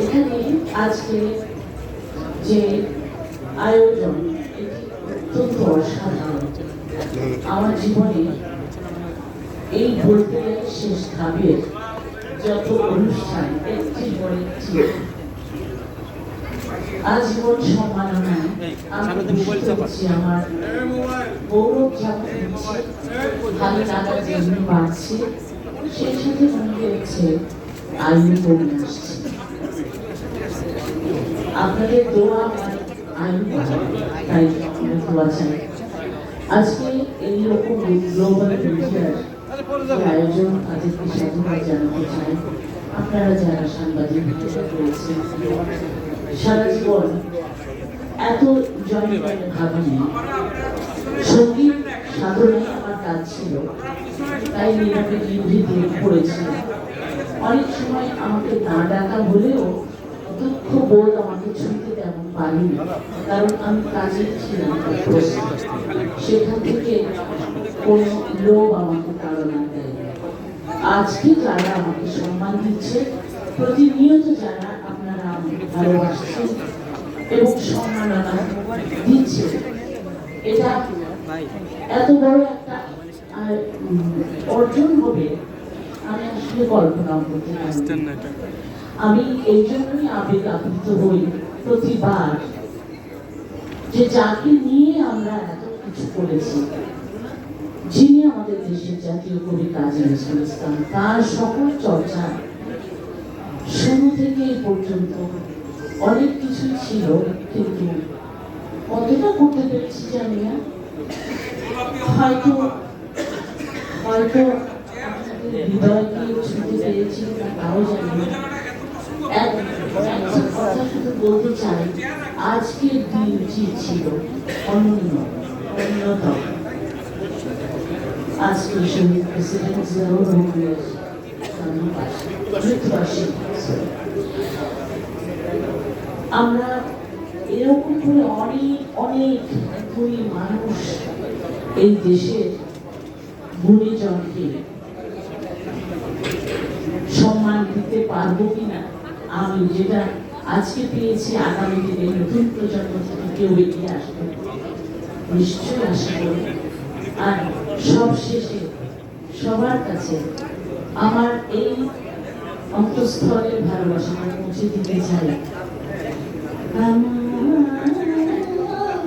এখানে আজকে যে আয়োজন অত্যন্ত অসাধারণ। আমার জীবনে এই বলতে শেষ ধাপের যত অনুষ্ঠান একটি আজীবন সম্মাননায় আমি খুশি আমার গৌরব যেমন হচ্ছে ভালো লাগার জন্য বাড়ছে সেই সাথে মনে হচ্ছে আয়ু কমে আসছে। আপনাদের দোয়া আয়ু তাই আজকে এই রকম গ্লোবাল মিডিয়ার আয়োজন তাদেরকে সাধুবাদ জানাতে চাই। আপনারা যারা সাংবাদিক রয়েছেন সারা জীবন এত জয় ভাবিনি সংগীত সাধনায় আমার কাজ ছিল, তাই নীরবে নিভৃতে পড়েছিল অনেক সময় আমাকে না ডাকা হলেও দুঃখ বোধ আমাকে ছুঁতে তেমন পারিনি, কারণ আমি কাজে ছিলাম সেখান থেকে কোনো লোভ আমাকে তাড়না দেয় আজকে যারা আমাকে সম্মান দিচ্ছে, প্রতিনিয়ত যারা এবং সম্মাননা দিচ্ছে। এটা এত বড় একটা অর্জন হবে আমি আসলে কল্পনা করতে আমি এই জন্যই আবেগ আপ্লুত হই প্রতিবার যে যাকে নিয়ে আমরা এত কিছু করেছি যিনি আমাদের দেশের জাতীয় কবি কাজী নজরুল ইসলাম তার সকল চর্চা শুরু থেকে পর্যন্ত অনেক কিছু ছিল, কিন্তু কতটা করতে পেরেছি জানি না। হয়তো হয়তো হৃদয়কে বলতে চাই আজকের অন্যতম আজকে প্রেসিডেন্ট জিয়াউর আমরা এরকম করে অনেক অনেক দুই মানুষ এই দেশের গুণীজনকে সম্মান দিতে পারব কিনা, আমি যেটা আজকে পেয়েছি, আগামী দিনে নতুন প্রজন্ম থেকে কেউ এগিয়ে আসবে নিশ্চয়ই আশা করি। আর সব শেষে সবার কাছে আমার এই অন্তঃস্থলের ভালোবাসাটা পৌঁছে দিতে চাই। আমার